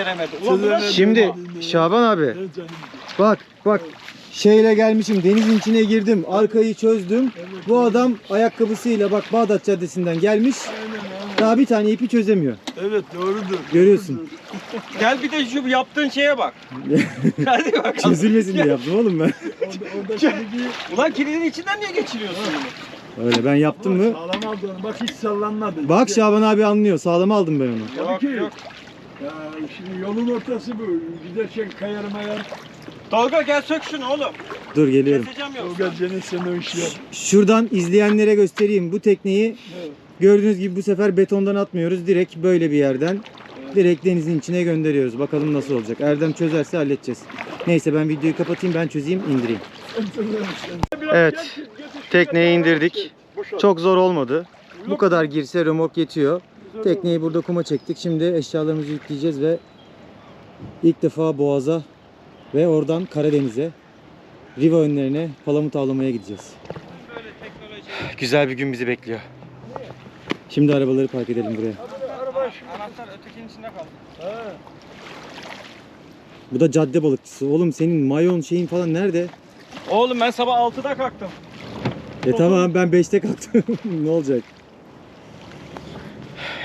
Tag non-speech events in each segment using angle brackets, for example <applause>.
beceremedi. Ulan? Şimdi Şaban abi bak bak şeyle gelmişim denizin içine girdim arkayı çözdüm. Bu adam ayakkabısıyla bak Bağdat Caddesi'nden gelmiş. Daha bir tane ipi çözemiyor. Evet doğrudur. Görüyorsun. Gel bir de şu yaptığın şeye bak. <laughs> Hadi bakalım. Çözülmesin diye yaptım oğlum ben. Ulan kilidin içinden niye geçiriyorsun bunu? Öyle ben yaptım mı? sağlam aldı onu. Bak hiç sallanmadı. Bak Şaban abi anlıyor. Sağlam aldım ben onu. Tabii Yok ki. yok. Ya şimdi yolun ortası bu. Giderken kayar mayar. Tolga gel sök şunu oğlum. Dur geliyorum. Keseceğim yoksa. sen o işi yap. Şuradan izleyenlere göstereyim. Bu tekneyi Evet. gördüğünüz gibi bu sefer betondan atmıyoruz. Direkt böyle bir yerden direkt denizin içine gönderiyoruz. Bakalım nasıl olacak. Erdem çözerse halledeceğiz. Neyse ben videoyu kapatayım, ben çözeyim, indireyim. Evet. Tekneyi indirdik. Çok zor olmadı. Bu kadar girse römork yetiyor. Tekneyi burada kuma çektik. Şimdi eşyalarımızı yükleyeceğiz ve ilk defa Boğaz'a ve oradan Karadeniz'e Riva önlerine palamut avlamaya gideceğiz. Böyle teknoloji. Güzel bir gün bizi bekliyor. Şimdi arabaları park edelim buraya. Anahtar ötekinin içinde kaldı. Bu da cadde balıkçısı. Oğlum senin mayon şeyin falan nerede? Oğlum ben sabah 6'da kalktım. E tamam ben 5'te kalktım. <laughs> ne olacak?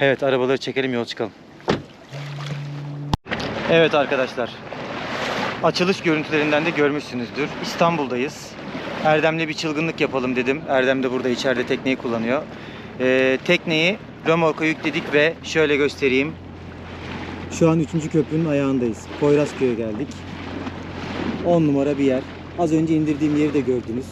Evet arabaları çekelim yol çıkalım. Evet arkadaşlar. Açılış görüntülerinden de görmüşsünüzdür. İstanbul'dayız. Erdem'le bir çılgınlık yapalım dedim. Erdem de burada içeride tekneyi kullanıyor. Ee, tekneyi römorka yükledik ve şöyle göstereyim. Şu an 3. köprünün ayağındayız. Poyrazköy'e geldik. 10 numara bir yer. Az önce indirdiğim yeri de gördünüz.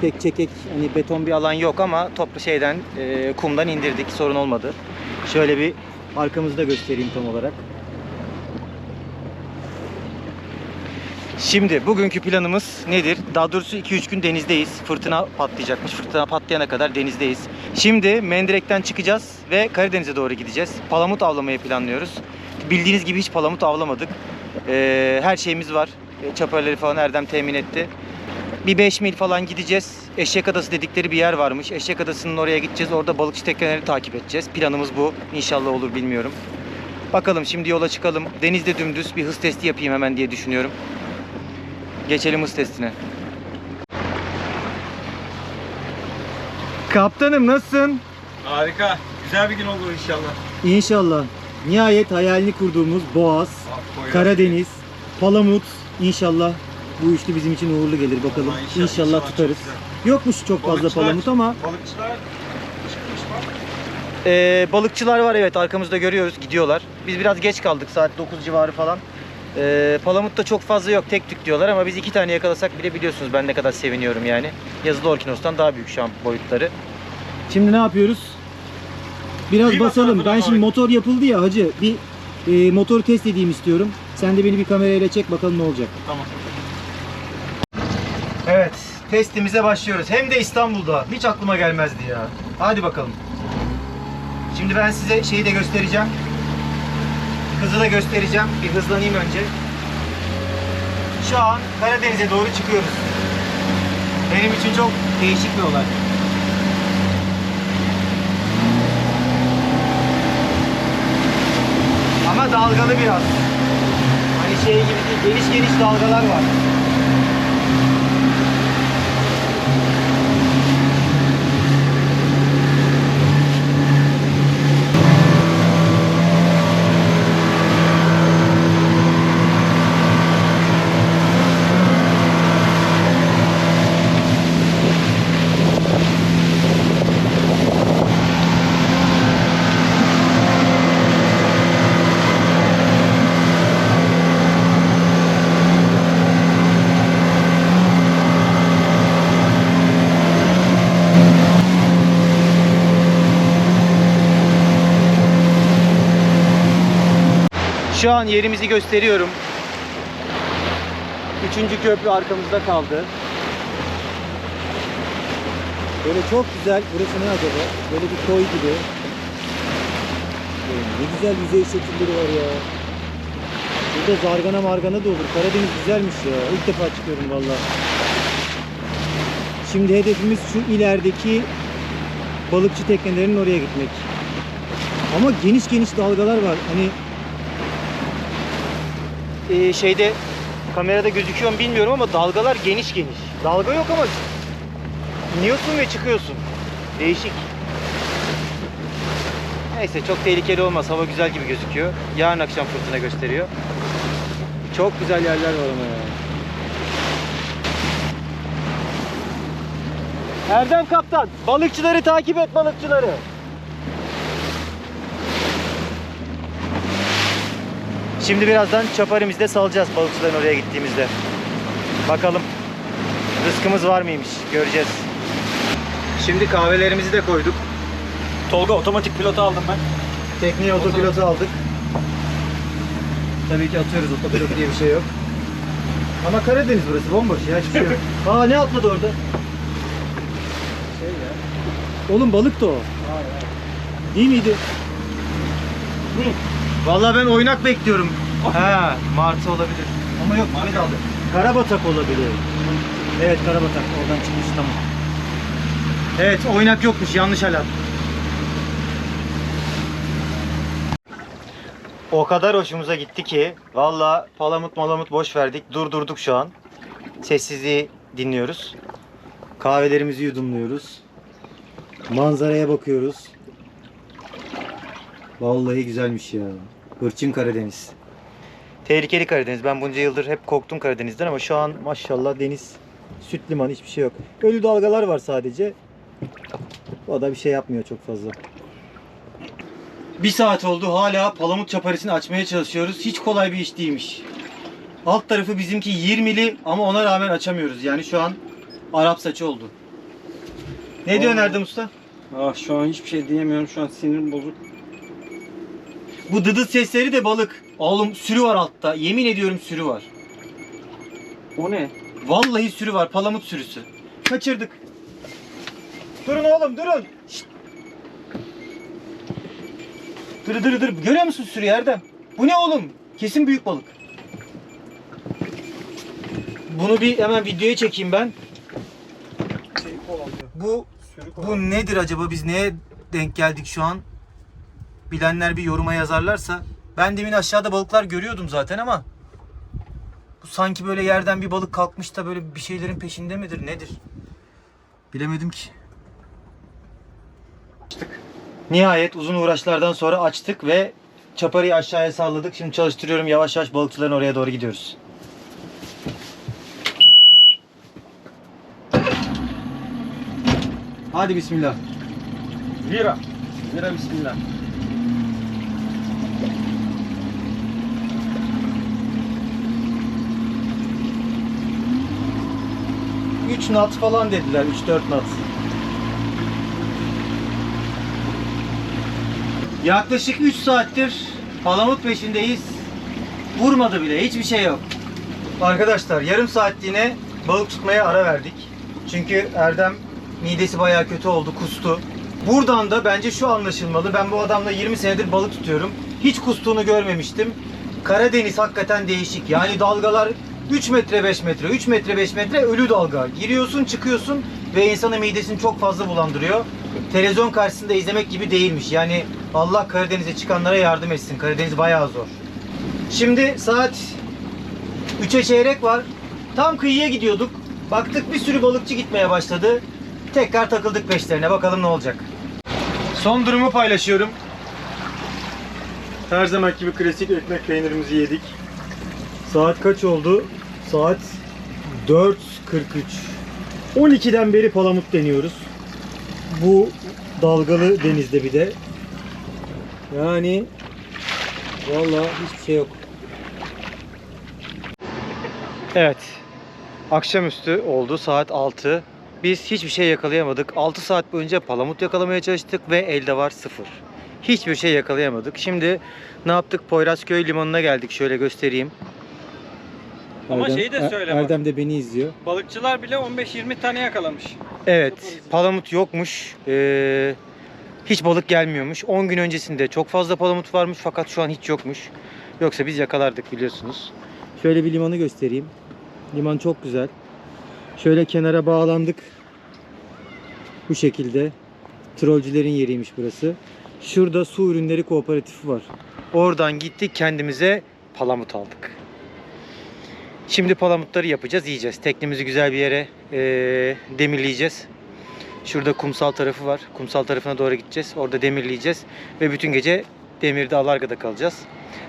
Pek çekek hani beton bir alan yok ama toplu şeyden e, kumdan indirdik sorun olmadı. Şöyle bir arkamızda göstereyim tam olarak. Şimdi bugünkü planımız nedir? Daha doğrusu 2-3 gün denizdeyiz. Fırtına patlayacakmış. Fırtına patlayana kadar denizdeyiz. Şimdi Mendirek'ten çıkacağız ve Karadeniz'e doğru gideceğiz. Palamut avlamayı planlıyoruz. Bildiğiniz gibi hiç palamut avlamadık. Ee, her şeyimiz var. E, Çaparları falan Erdem temin etti. Bir 5 mil falan gideceğiz. Eşek Adası dedikleri bir yer varmış. Eşek Adası'nın oraya gideceğiz. Orada balıkçı tekneleri takip edeceğiz. Planımız bu. İnşallah olur bilmiyorum. Bakalım şimdi yola çıkalım. Denizde dümdüz bir hız testi yapayım hemen diye düşünüyorum. Geçelim hız testine. Kaptanım nasılsın? Harika. Güzel bir gün olur inşallah. İnşallah. Nihayet hayalini kurduğumuz Boğaz, Karadeniz, Palamut inşallah bu üçlü bizim için uğurlu gelir bakalım. Vallahi inşallah- İnşallah, tutarız. çok Yokmuş çok fazla Balıkçılar- palamut ama Balıkçılar çıkmış bak. Ee, balıkçılar var evet arkamızda görüyoruz gidiyorlar. Biz biraz geç kaldık saat 9 civarı falan. Ee, palamut da çok fazla yok tek tük diyorlar ama biz iki tane yakalasak bile biliyorsunuz ben ne kadar seviniyorum yani. Yazılı orkinostan daha büyük şu an boyutları. Şimdi ne yapıyoruz? Biraz Bir basalım. Ben abi. şimdi motor yapıldı ya hacı. Bir e, motoru test edeyim istiyorum. Sen de beni bir kamerayla çek bakalım ne olacak. Tamam. Evet, testimize başlıyoruz. Hem de İstanbul'da. Hiç aklıma gelmezdi ya. Hadi bakalım. Şimdi ben size şeyi de göstereceğim. Hızı da göstereceğim. Bir hızlanayım önce. Şu an Karadeniz'e doğru çıkıyoruz. Benim için çok değişik bir olay. Ama dalgalı biraz. Hani şey gibi değil, geniş geniş dalgalar var. Şu an yerimizi gösteriyorum. Üçüncü köprü arkamızda kaldı. Böyle çok güzel. Burası ne acaba? Böyle bir koy gibi. Ne güzel yüzey şekilleri var ya. Burada zargana margana da olur. Karadeniz güzelmiş ya. İlk defa çıkıyorum valla. Şimdi hedefimiz şu ilerideki balıkçı teknelerinin oraya gitmek. Ama geniş geniş dalgalar var. Hani Ee, şeyde kamerada gözüküyor mu bilmiyorum ama dalgalar geniş geniş. Dalga yok ama iniyorsun ve çıkıyorsun. Değişik. Neyse çok tehlikeli olmaz. Hava güzel gibi gözüküyor. Yarın akşam fırtına gösteriyor. Çok güzel yerler var ama ya. Erdem Kaptan, balıkçıları takip et balıkçıları. Şimdi birazdan çaparimizi de salacağız balıkçıların oraya gittiğimizde. Bakalım rızkımız var mıymış göreceğiz. Şimdi kahvelerimizi de koyduk. Tolga otomatik pilotu aldım ben. Tekniğe otopilotu aldık. Tabii ki atıyoruz otopilot diye bir şey yok. Ama Karadeniz burası bomboş ya hiçbir şey yok. <laughs> Aa ne atladı orada? Şey ya. Oğlum balık da o. Değil miydi? Vallahi ben oynak bekliyorum. Ha, martı olabilir. Ama yok Mehmet aldı. Karabatak olabilir. Evet karabatak oradan çıkmış tamam. Evet oynak yokmuş yanlış alarm. O kadar hoşumuza gitti ki valla palamut malamut boş verdik. Durdurduk şu an. Sessizliği dinliyoruz. Kahvelerimizi yudumluyoruz. Manzaraya bakıyoruz. Vallahi güzelmiş ya. Hırçın Karadeniz. Tehlikeli Karadeniz. Ben bunca yıldır hep korktum Karadeniz'den ama şu an maşallah deniz süt liman hiçbir şey yok. Ölü dalgalar var sadece. O da bir şey yapmıyor çok fazla. Bir saat oldu hala palamut çaparisini açmaya çalışıyoruz. Hiç kolay bir iş değilmiş. Alt tarafı bizimki 20'li ama ona rağmen açamıyoruz. Yani şu an Arap saçı oldu. Ne diyorsun Vallahi- Erdem Usta? Ah şu an hiçbir şey diyemiyorum. Şu an sinirim bozuk. Bu dıdıt sesleri de balık. Oğlum sürü var altta. Yemin ediyorum sürü var. O ne? Vallahi sürü var. Palamut sürüsü. Kaçırdık. Durun oğlum durun. Şşt. Dır dır dır. Görüyor musun sürüyü Erdem? Bu ne oğlum? Kesin büyük balık. Bunu bir hemen videoya çekeyim ben. Şey. Bu Sürü bu nedir acaba? Biz neye denk geldik şu an? Bilenler bir yoruma yazarlarsa. Ben demin aşağıda balıklar görüyordum zaten ama bu sanki böyle yerden bir balık kalkmış da böyle bir şeylerin peşinde midir? Nedir? Bilemedim ki. Nihayet uzun uğraşlardan sonra açtık ve çaparıyı aşağıya salladık. Şimdi çalıştırıyorum. Yavaş yavaş balıkçıların oraya doğru gidiyoruz. Hadi bismillah. Vira. Vira bismillah. Üç nat falan dediler. 3-4 nat. Yaklaşık 3 saattir palamut peşindeyiz. Vurmadı bile. Hiçbir şey yok. Arkadaşlar yarım saatliğine balık tutmaya ara verdik. Çünkü Erdem midesi bayağı kötü oldu. Kustu. Buradan da bence şu anlaşılmalı. Ben bu adamla 20 senedir balık tutuyorum. Hiç kustuğunu görmemiştim. Karadeniz hakikaten değişik. Yani dalgalar 3 metre 5 metre, 3 metre 5 metre ölü dalga. Giriyorsun çıkıyorsun ve insanın midesini çok fazla bulandırıyor. Televizyon karşısında izlemek gibi değilmiş. Yani Allah Karadeniz'e çıkanlara yardım etsin. Karadeniz bayağı zor. Şimdi saat 3'e çeyrek var. Tam kıyıya gidiyorduk. Baktık bir sürü balıkçı gitmeye başladı. Tekrar takıldık peşlerine. Bakalım ne olacak. Son durumu paylaşıyorum. Her zaman gibi klasik ekmek peynirimizi yedik. Saat kaç oldu? Saat 4.43. 12'den beri palamut deniyoruz. Bu dalgalı denizde bir de. Yani vallahi hiçbir şey yok. Evet. Akşamüstü oldu saat 6. Biz hiçbir şey yakalayamadık. 6 saat boyunca palamut yakalamaya çalıştık ve elde var 0. Hiçbir şey yakalayamadık. Şimdi ne yaptık? Poyrazköy limanına geldik. Şöyle göstereyim. Ama şeyi de söyle bak. Erdem de beni izliyor. Balıkçılar bile 15-20 tane yakalamış. Evet, palamut yokmuş. Ee, hiç balık gelmiyormuş. 10 gün öncesinde çok fazla palamut varmış fakat şu an hiç yokmuş. Yoksa biz yakalardık biliyorsunuz. Şöyle bir limanı göstereyim. Liman çok güzel. Şöyle kenara bağlandık. Bu şekilde. Trolcülerin yeriymiş burası. Şurada su ürünleri kooperatifi var. Oradan gittik kendimize palamut aldık. Şimdi palamutları yapacağız, yiyeceğiz. Teknemizi güzel bir yere eee, demirleyeceğiz. Şurada kumsal tarafı var. Kumsal tarafına doğru gideceğiz. Orada demirleyeceğiz. Ve bütün gece demirde Alarga'da kalacağız.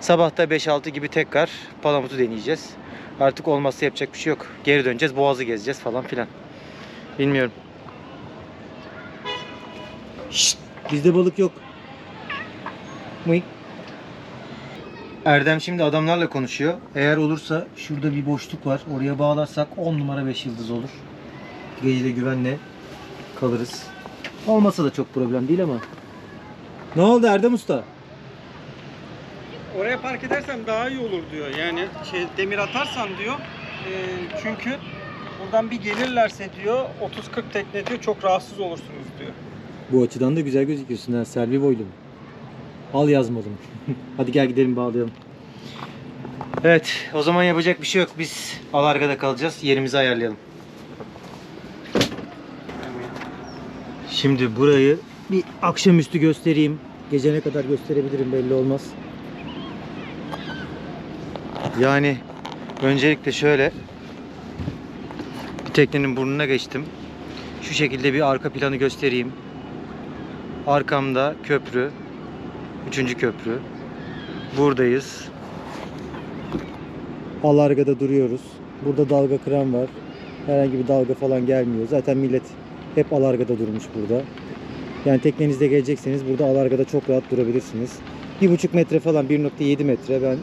Sabah da 5-6 gibi tekrar palamutu deneyeceğiz. Artık olmazsa yapacak bir şey yok. Geri döneceğiz, boğazı gezeceğiz falan filan. Bilmiyorum. Şşt, bizde balık yok. Mıy. Erdem şimdi adamlarla konuşuyor. Eğer olursa şurada bir boşluk var. Oraya bağlarsak 10 numara 5 yıldız olur. Gece de güvenle kalırız. Olmasa da çok problem değil ama. Ne oldu Erdem Usta? Oraya park edersem daha iyi olur diyor. Yani şey demir atarsan diyor. e, çünkü buradan bir gelirlerse diyor 30-40 tekne diyor çok rahatsız olursunuz diyor. Bu açıdan da güzel gözüküyorsun ha. Selvi boylum. Al yazmadım. <laughs> Hadi gel gidelim bağlayalım. Evet, o zaman yapacak bir şey yok. Biz Alarga'da kalacağız. Yerimizi ayarlayalım. Şimdi burayı bir akşamüstü göstereyim. Gece ne kadar gösterebilirim belli olmaz. Yani öncelikle şöyle bir teknenin burnuna geçtim. Şu şekilde bir arka planı göstereyim. Arkamda köprü. Üçüncü köprü. Buradayız. Alarga'da duruyoruz. Burada dalga kıran var. Herhangi bir dalga falan gelmiyor. Zaten millet hep Alarga'da durmuş burada. Yani teknenizde gelecekseniz burada Alarga'da çok rahat durabilirsiniz. 1,5 metre falan 1.7 metre ben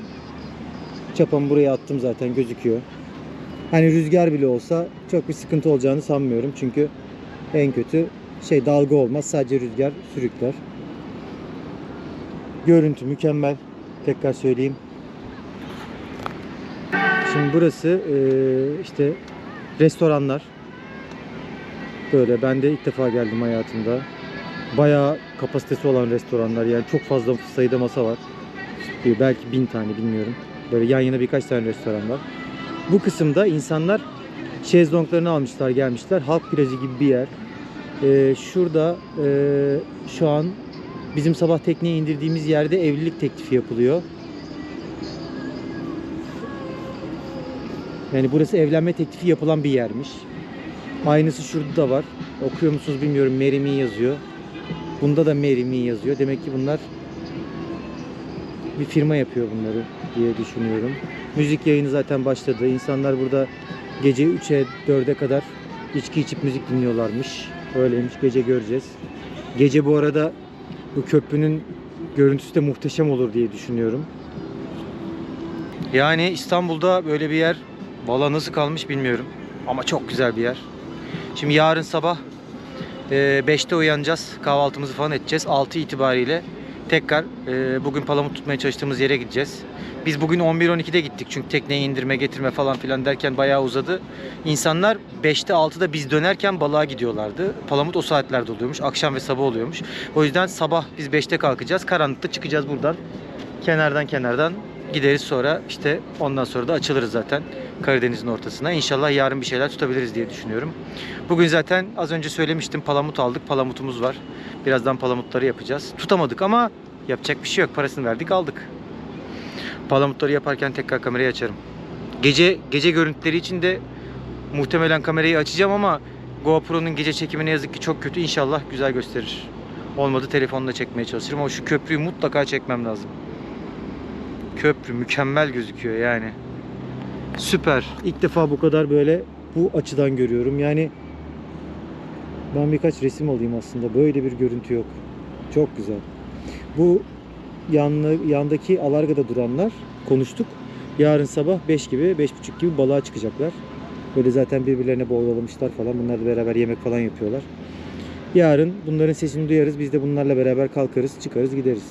çapamı buraya attım zaten gözüküyor. Hani rüzgar bile olsa çok bir sıkıntı olacağını sanmıyorum. Çünkü en kötü şey dalga olmaz. Sadece rüzgar sürükler. Görüntü mükemmel. Tekrar söyleyeyim. Şimdi burası eee, işte restoranlar. Böyle ben de ilk defa geldim hayatımda. Bayağı kapasitesi olan restoranlar yani çok fazla sayıda masa var. Belki bin tane bilmiyorum. Böyle yan yana birkaç tane restoran var. Bu kısımda insanlar şezlonglarını almışlar gelmişler. Halk plajı gibi bir yer. Ee, şurada ee, şu an bizim sabah tekneye indirdiğimiz yerde evlilik teklifi yapılıyor. Yani burası evlenme teklifi yapılan bir yermiş. Aynısı şurada da var. Okuyor musunuz bilmiyorum. Marry Me yazıyor. Bunda da Marry Me yazıyor. Demek ki bunlar bir firma yapıyor bunları diye düşünüyorum. Müzik yayını zaten başladı. İnsanlar burada gece 3'e 4'e kadar içki içip müzik dinliyorlarmış. Öyleymiş. Gece göreceğiz. Gece bu arada bu köprünün görüntüsü de muhteşem olur diye düşünüyorum. Yani İstanbul'da böyle bir yer valla nasıl kalmış bilmiyorum. Ama çok güzel bir yer. Şimdi yarın sabah 5'te uyanacağız. Kahvaltımızı falan edeceğiz. 6 itibariyle tekrar e, bugün palamut tutmaya çalıştığımız yere gideceğiz. Biz bugün 11-12'de gittik çünkü tekneyi indirme getirme falan filan derken bayağı uzadı. İnsanlar 5'te 6'da biz dönerken balığa gidiyorlardı. Palamut o saatlerde oluyormuş. Akşam ve sabah oluyormuş. O yüzden sabah biz 5'te kalkacağız. Karanlıkta çıkacağız buradan. Kenardan kenardan gideriz sonra işte ondan sonra da açılırız zaten Karadeniz'in ortasına. İnşallah yarın bir şeyler tutabiliriz diye düşünüyorum. Bugün zaten az önce söylemiştim palamut aldık. Palamutumuz var. Birazdan palamutları yapacağız. Tutamadık ama yapacak bir şey yok. Parasını verdik aldık. Palamutları yaparken tekrar kamerayı açarım. Gece gece görüntüleri için de muhtemelen kamerayı açacağım ama GoPro'nun gece çekimi ne yazık ki çok kötü. İnşallah güzel gösterir. Olmadı telefonla çekmeye çalışırım ama şu köprüyü mutlaka çekmem lazım. Köprü mükemmel gözüküyor yani. Süper. İlk defa bu kadar böyle bu açıdan görüyorum. Yani ben birkaç resim alayım aslında. Böyle bir görüntü yok. Çok güzel. Bu yanlı, yandaki alargada duranlar konuştuk. Yarın sabah 5 gibi, 5.30 gibi balığa çıkacaklar. Böyle zaten birbirlerine boğulamışlar falan. Bunlar beraber yemek falan yapıyorlar. Yarın bunların sesini duyarız. Biz de bunlarla beraber kalkarız, çıkarız, gideriz.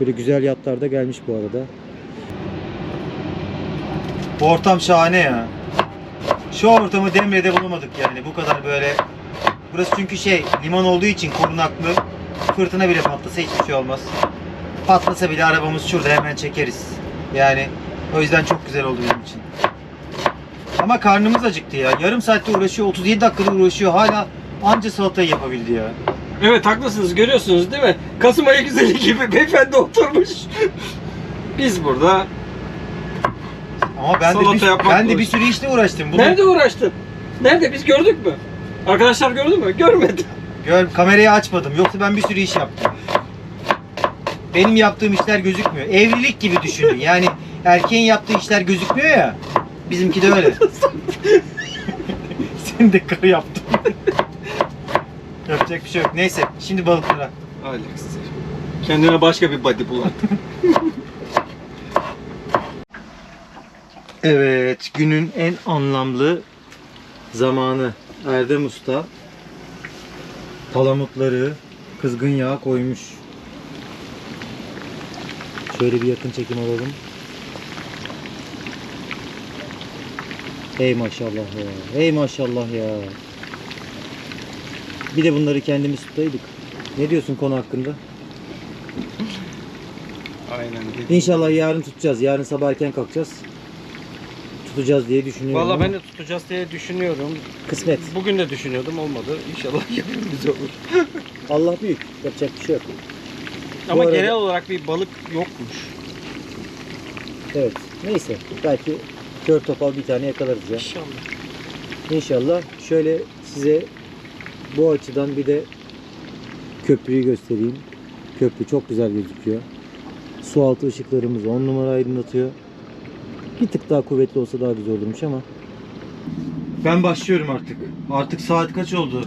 Böyle güzel yatlar da gelmiş bu arada. Bu ortam şahane ya. Şu ortamı Demre'de bulamadık yani. Bu kadar böyle. Burası çünkü şey liman olduğu için korunaklı. Fırtına bile patlasa hiçbir şey olmaz. Patlasa bile arabamız şurada hemen çekeriz. Yani o yüzden çok güzel oldu benim için. Ama karnımız acıktı ya. Yarım saatte uğraşıyor, 37 dakikada uğraşıyor. Hala anca salatayı yapabildi ya. Evet haklısınız görüyorsunuz değil mi? Kasım ayı güzeli gibi beyefendi oturmuş. Biz burada Ama ben de bir, yapmak ben de bir sürü işle uğraştım. Bunu Nerede uğraştın? Nerede? Biz gördük mü? Arkadaşlar gördü mü? Görmedi. Gör, kamerayı açmadım. Yoksa ben bir sürü iş yaptım. Benim yaptığım işler gözükmüyor. Evlilik gibi düşünün. Yani erkeğin yaptığı işler gözükmüyor ya. Bizimki de öyle. <laughs> Sen de karı yaptın. Yapacak bir şey yok. Neyse şimdi balıklara. Alex. Kendine başka bir body bul. <laughs> Evet günün en anlamlı zamanı. Erdem Usta palamutları kızgın yağa koymuş. Şöyle bir yakın çekim alalım. Hey maşallah ya. Hey maşallah ya. Bir de bunları kendimiz tutaydık. Ne diyorsun konu hakkında? Aynen. İnşallah yarın tutacağız. Yarın sabah erken kalkacağız. Tutacağız diye düşünüyorum. Valla ama ben de tutacağız diye düşünüyorum. Kısmet. Bugün de düşünüyordum olmadı. İnşallah <laughs> güzel olur. Allah büyük. Yapacak bir şey yok. Ama arada- genel olarak bir balık yokmuş. Evet. Neyse. Belki kör topal bir tane yakalarız ya. İnşallah. İnşallah. Şöyle size bu açıdan bir de köprüyü göstereyim. Köprü çok güzel gözüküyor. Su altı ışıklarımız 10 numara aydınlatıyor. Bir tık daha kuvvetli olsa daha güzel olurmuş ama. Ben başlıyorum artık. Artık saat kaç oldu?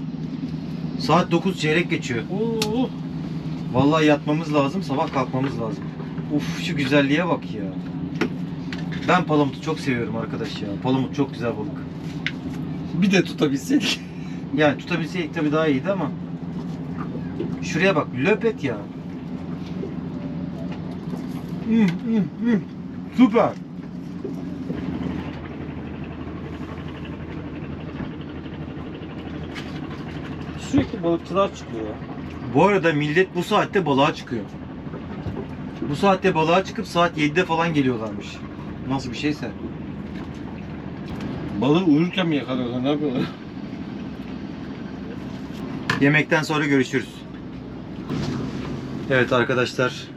Saat 9 çeyrek geçiyor. Oo. Vallahi yatmamız lazım, sabah kalkmamız lazım. Uf şu güzelliğe bak ya. Ben palamutu çok seviyorum arkadaş ya. Palamut çok güzel balık. Bir de tutabilseydik. <laughs> Yani tutabilseydik tabii daha iyiydi ama. Şuraya bak, löpet ya. Hmm, hmm, hmm. Süper. Sürekli balıkçılar çıkıyor ya. Bu arada millet bu saatte balığa çıkıyor. Bu saatte balığa çıkıp saat 7'de falan geliyorlarmış. Nasıl bir şeyse. Balığı uyurken mi yakalıyorlar? Ne yapıyorlar? Yemekten sonra görüşürüz. Evet arkadaşlar.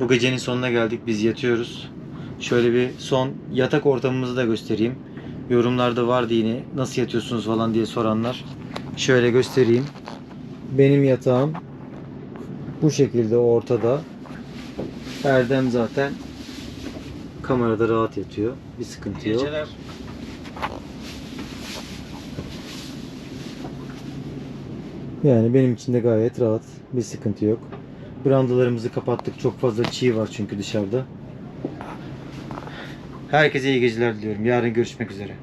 Bu gecenin sonuna geldik. Biz yatıyoruz. Şöyle bir son yatak ortamımızı da göstereyim. Yorumlarda vardı yine nasıl yatıyorsunuz falan diye soranlar. Şöyle göstereyim. Benim yatağım bu şekilde ortada. Erdem zaten kamerada rahat yatıyor. Bir sıkıntı yok. Geceler. Yani benim için de gayet rahat. Bir sıkıntı yok. Brandalarımızı kapattık. Çok fazla çiğ var çünkü dışarıda. Herkese iyi geceler diliyorum. Yarın görüşmek üzere.